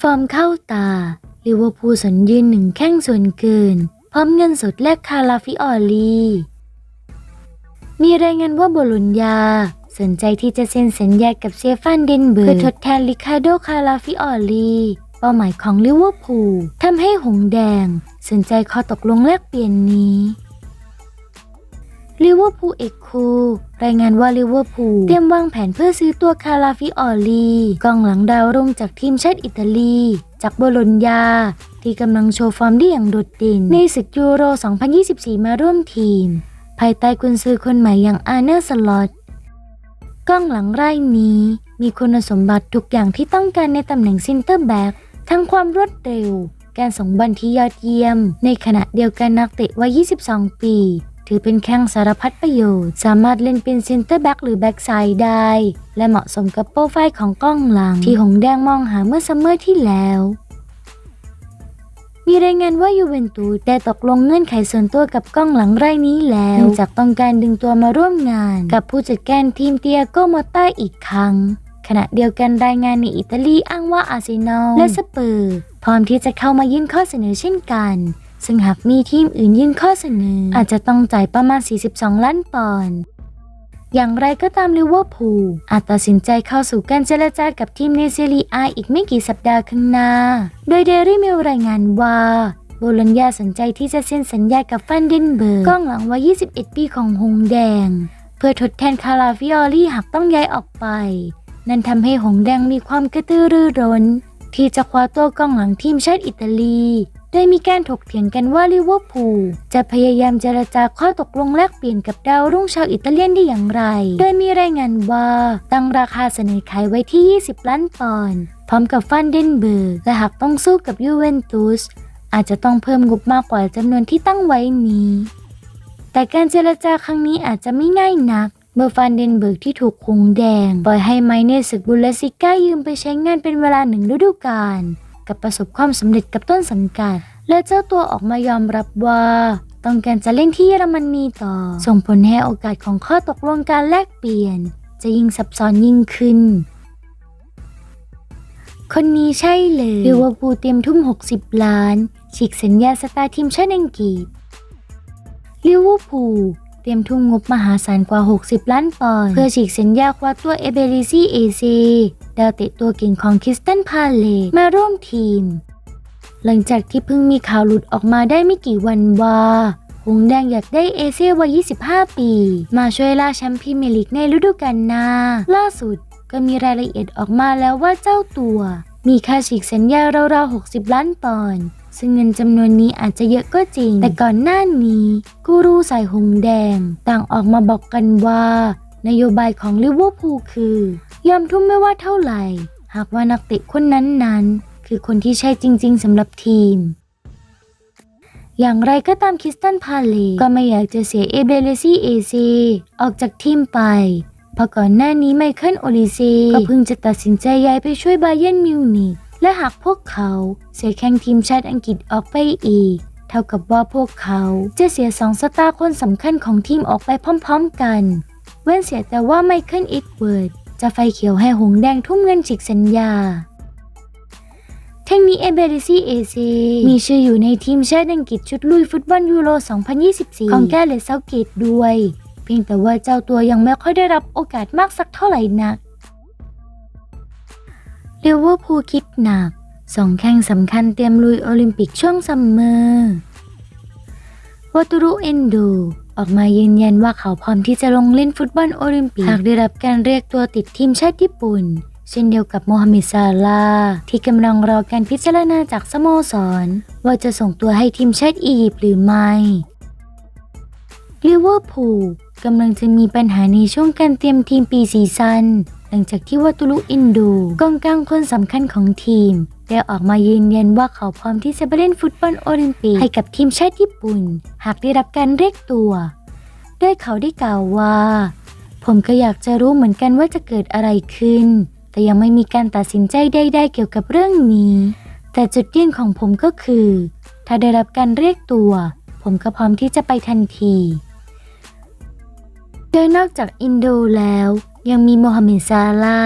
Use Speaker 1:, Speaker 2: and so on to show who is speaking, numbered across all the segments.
Speaker 1: ฟอร์มเข้าตาลิเวอร์พูลสัญยืนหนึ่งแข้งส่วนเกิน พร้อมเงินสดแลกคาราฟิออลีมีรายงานว่าโบโลญญา สนใจที่จะเซ็นสัญญากับเซฟานเดนเบิร์กเพื่อทดแทนลิคาโดคาราฟิออลีเป้าหมายของลิเวอร์พูลทำให้หงแดง สนใจข้อตกลงแลกเปลี่ยนนี้ ลิเวอร์พูลเอกคูรายงานว่าลิเวอร์พูลเตรียมวางแผนเพื่อซื้อตัวคาราฟิออลีกองหลังดาวรุ่งจากทีมชาติอิตาลี จากโบโลญญา ที่กำลังโชว์ฟอร์มได้อย่างโดดเด่นในศึกยูโร 2024 มาร่วมทีม ภายใต้กุนซือคนใหม่อย่างอาเนอร์สลอตกองหลังไร่นี้ มีคุณสมบัติทุกอย่างที่ต้องการในตำแหน่งซินเตอร์แบ็กทั้งความรวดเร็ว การส่งบอลที่ยอดเยี่ยม ในขณะเดียวกันนักเตะวัย 22 ปี ถือเป็นแข้งสารพัดประโยชน์ สามารถเล่นเป็นเซนเตอร์แบ็กหรือแบ็กไซด์ได้ และเหมาะสมกับโปรไฟล์ของกล้องหลัง ที่หงแดงมองหาเมื่อซัมเมอร์ที่แล้ว มีรายงานว่ายูเวนตุสได้ตกลงเงื่อนไขส่วนตัวกับกล้องหลังไร่นี้แล้วเนื่องจากต้องการดึงตัวมาร่วมงาน กับผู้จัดการทีมเตียโกโมต้าอีกครั้งขณะเดียวกันรายงานในอิตาลีอ้างว่าอาร์เซนอลและสเปอร์ พร้อมที่จะเข้ามายื่นข้อเสนอเช่นกัน ซึ่งหากมีทีมอื่นยื่นข้อเสนอ อาจจะต้องจ่ายประมาณ 42 ล้านปอนด์อย่างไรก็ตามลิเวอร์พูลอาจตัดสินใจเข้าสู่การเจรจากับทีมในซีรีอาอีกไม่กี่สัปดาห์ข้างหน้า โดยเดลี่มิลรายงานว่าโบโลญญาสนใจที่จะเซ็นสัญญากับฟันเดนเบิร์กกองหลังวัย 21 ปีของหงแดง เพื่อทดแทนคาราฟิออลลี่หากต้องย้ายออกไป นั่นทำให้หงแดงมีความกระตือรือร้น ที่จะคว้าตัวกองหลังทีมชาติอิตาลี โดยมีการถกเถียงกันว่าลิเวอร์พูลจะพยายามเจรจาข้อตกลงแลกเปลี่ยนกับดาวรุ่งชาวอิตาเลียนได้อย่างไร โดยมีรายงานว่าตั้งราคาเสนอขายไว้ที่ 20 ล้านปอนด์พร้อมกับฟันเดนเบิร์กและหากต้องสู้กับยูเวนตุสอาจจะต้องเพิ่มงบมากกว่าจำนวนที่ตั้งไว้นี้ แต่การเจรจาครั้งนี้อาจจะไม่ง่ายนัก เมื่อฟันเดนเบิร์กที่ถูกคงแดง ปล่อยให้ไมเนสศึกบุลซิก้ายืมไปใช้งานเป็นเวลาหนึ่งฤดูกาลกับประสบความสำเร็จกับต้นสังกัด และเจ้าตัวออกมายอมรับว่า ต้องการจะเล่นที่เยอรมนีต่อ ส่งผลให้โอกาสของข้อตกลงการแลกเปลี่ยน จะยิ่งซับซ้อนยิ่งขึ้น คนนี้ใช่เลยลิเวอร์พูลเตรียมทุ่ม 60 ล้านฉีกสัญญาสตาร์ทีมชาติอังกฤษลิเวอร์พูล ตรียมทุ่มงบมหาศาลกว่า 60 ล้านปอนด์เพื่อฉีกสัญญาคว้าตัวเอเบริซีเอเซดาวเตะตัวเก่งของคิสตันพาเลตมาร่วมทีม หลังจากที่เพิ่งมีข่าวหลุดออกมาได้ไม่กี่วันว่าหงแดงอยากได้เอเซ่วัย 25 ปี มาช่วยล่าแชมป์พรีเมียร์ลีกในฤดูกาลหน้า ล่าสุดก็มีรายละเอียดออกมาแล้วว่าเจ้าตัว มีค่าฉีกสัญญาราวๆ 60 ล้านปอนด์ ซึ่งเงินจำนวนนี้อาจจะเยอะก็จริง แต่ก่อนหน้านี้กูรูสายหงแดง ต่างออกมาบอกกันว่า นโยบายของลิเวอร์พูลคือยอมทุ่มไม่ว่าเท่าไหร่ หากว่านักเตะคนนั้นๆ คือคนที่ใช่จริง ๆสำหรับทีม อย่างไรก็ตามคริสตันพาเลก็ไม่อยากจะเสียเอเบเลซีเอซีออกจากทีมไปเพราะก่อนหน้านี้ไมเคิลโอลิเซก็เพิ่งจะตัดสินใจย้ายไปช่วยบาเยนมิวนิก และหากพวกเขาเสียแข่งทีมชาติอังกฤษออกไปอีก เท่ากับว่าพวกเขาจะเสียสองสตาร์คนสำคัญของทีมออกไปพร้อมๆกัน เว้นเสียแต่ว่าไมเคิลอิดเวิร์ดจะไฟเขียวให้หงส์แดงทุ่มเงินฉีกสัญญา ทั้งนี้เอเบริซีเอซีมีชื่ออยู่ในทีมชาติอังกฤษชุดลุยฟุตบอลยูโร 2024 ของแกเลสเซาเกตด้วย เพียงแต่ว่าเจ้าตัวยังไม่ค่อยได้รับโอกาสมากสักเท่าไหร่นัก ลิเวอร์พูลคิดหนักสองแข่งสำคัญเตรียมลุยโอลิมปิกช่วงซัมเมอร์วาตูรุเอนโดออกมายืนยันว่าเขาพร้อมที่จะลงเล่นฟุตบอลโอลิมปิกหากได้รับการเรียกตัวติดทีมชาติญี่ปุ่น เช่นเดียวกับโมฮัมหม็ดซาลาห์ที่กำลังรอการพิจารณาจากสโมสร ว่าจะส่งตัวให้ทีมชาติอียิปต์หรือไม่ลิเวอร์พูลกำลังจะมีปัญหาในช่วงการเตรียมทีมปีซีซั่น หลังจากที่วัตุลุอินโดกองกลางคนสำคัญของทีม ได้ออกมายืนยันว่าเขาพร้อมที่จะไปเล่นฟุตบอลโอลิมปิกให้กับทีมชาติญี่ปุ่น หากได้รับการเรียกตัวโดยเขาได้กล่าวว่า ผมก็อยากจะรู้เหมือนกันว่าจะเกิดอะไรขึ้น แต่ยังไม่มีการตัดสินใจใดๆเกี่ยวกับเรื่องนี้ แต่จุดยืนของผมก็คือ ถ้าได้รับการเรียกตัว ผมก็พร้อมที่จะไปทันที โดยนอกจากอินโดแล้ว ยังมีโมฮัมเหม็ดซาลา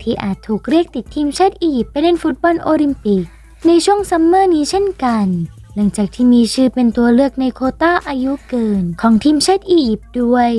Speaker 1: ที่อาจถูกเรียกติดทีมชาติอียิปต์ไปเล่นฟุตบอลโอลิมปิก ในช่วงซัมเมอร์นี้เช่นกัน หลังจากที่มีชื่อเป็นตัวเลือกในโคต้าอายุเกินของทีมชาติอียิปต์ด้วย